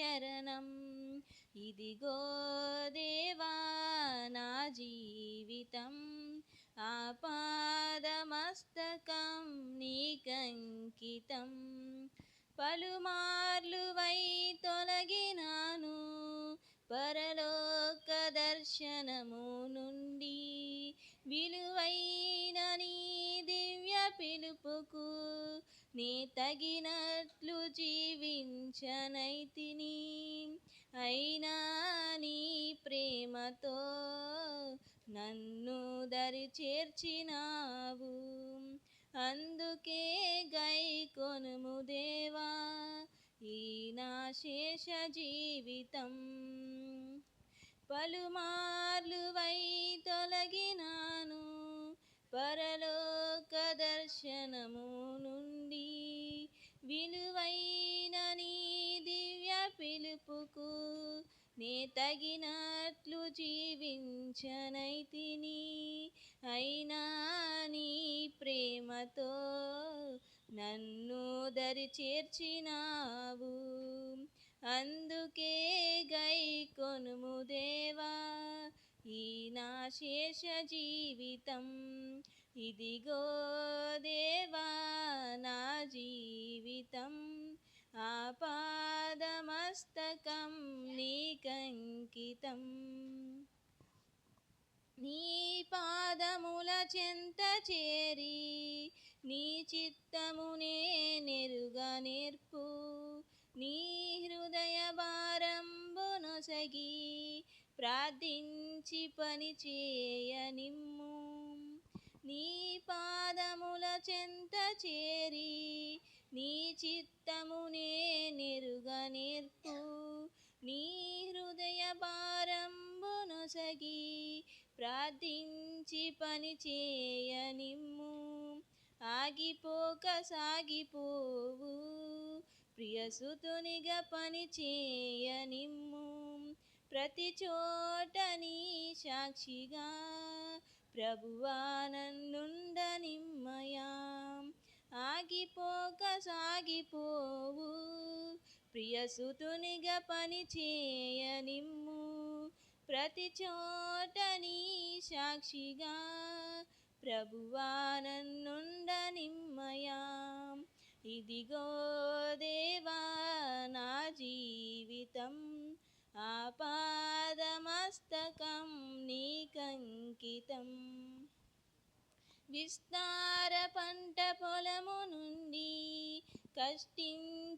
శరణం ఇదిగో దేవా నా జీవితం ఆపాదమస్తకం నీకంకితం పలుమార్లు వై తొలగినాను పరలోక దర్శనము నుండి విలువైన నీ దివ్య పిలుపుకు నీ తగినట్లు జీవించనైతిని. అయినా నీ ప్రేమతో నన్ను దరి చేర్చినావు. అందుకే గై కొనుము దేవా ఈ నా శేష జీవితం. పలుమార్లు వై తొలగినాను పరలోక దర్శన పిలుపుకు నే తగినట్లు జీవించనైతిని. అయినా నీ ప్రేమతో నన్ను దరి చేర్చినావు. అందుకే గై కొనుము దేవా ఈ నా శేష జీవితం. ఇదిగో దేవా నా జీవితం. మస్తకం నీకంకితం. నీ పాదముల చెంత చేరి నీ చిత్తమునే నెరుగా నేర్పు. నీ హృదయ భారంబునొసగి ప్రార్థించి పని చేయనిమ్ము నీ పాదముల చెంత చేరి నీ చిత్తమునే నెరుగా నేర్పు. నీ హృదయ భారంబునొసగి ప్రార్థించి పని చేయనిమ్ము ఆగిపోక సాగిపోవు ప్రియసుతునిగా పని చేయనిమ్ము ప్రతి చోట నీ సాక్షిగా ప్రభువా నన్నుండనిమ్మయా ఆగిపోక సాగిపోవు యసుతునిగా పని చేయనిమ్ము. ప్రతి చోట నీ సాక్షిగా ప్రభువా నన్నుండనిమ్మయా ఇదిగో దేవా నా జీవితం ఆపాదమస్తకం నీకంకితం విస్తార పంట పొలము నుండి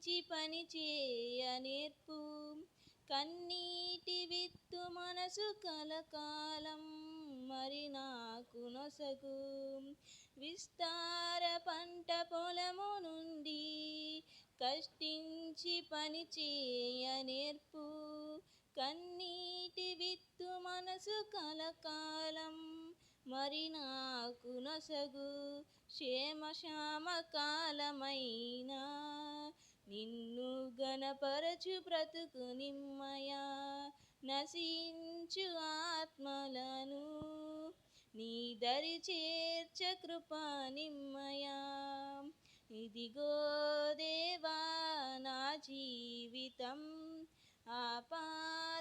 మంచి పని చేయ నేర్పు కన్నీటి విత్తు మనసు కలకాలం మరి నాకు నొసగు. విస్తార పంట పొలము నుండి కష్టించి పని చేయ నేర్పు కన్నీటి విత్తు మనసు కలకాలం మరి నాకు నొసగు. క్షేమ శ్యామ కాలమైనా నిన్ను గణపరచు బ్రతుకు నిమ్మయా నశించు ఆత్మలను. నీ దరి చేర్చ కృపా నిమ్మయా. ఇదిగో దేవా నా జీవితం ఆపాదమస్తకం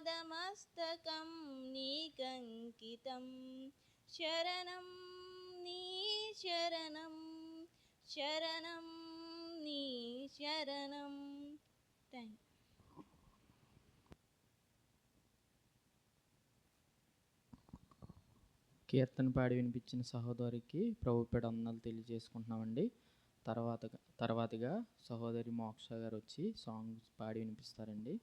నీకంకితం. శరణం నీ శరణం శరణం నీ శరణం థ్యాంక్ కీర్తన పాడి వినిపించిన సహోదరికి ప్రభుపేడ పేడ తెలియజేసుకుంటున్నామండి. తర్వాత తర్వాతగా సహోదరి మోక్ష గారు వచ్చి సాంగ్స్ పాడి వినిపిస్తారండి.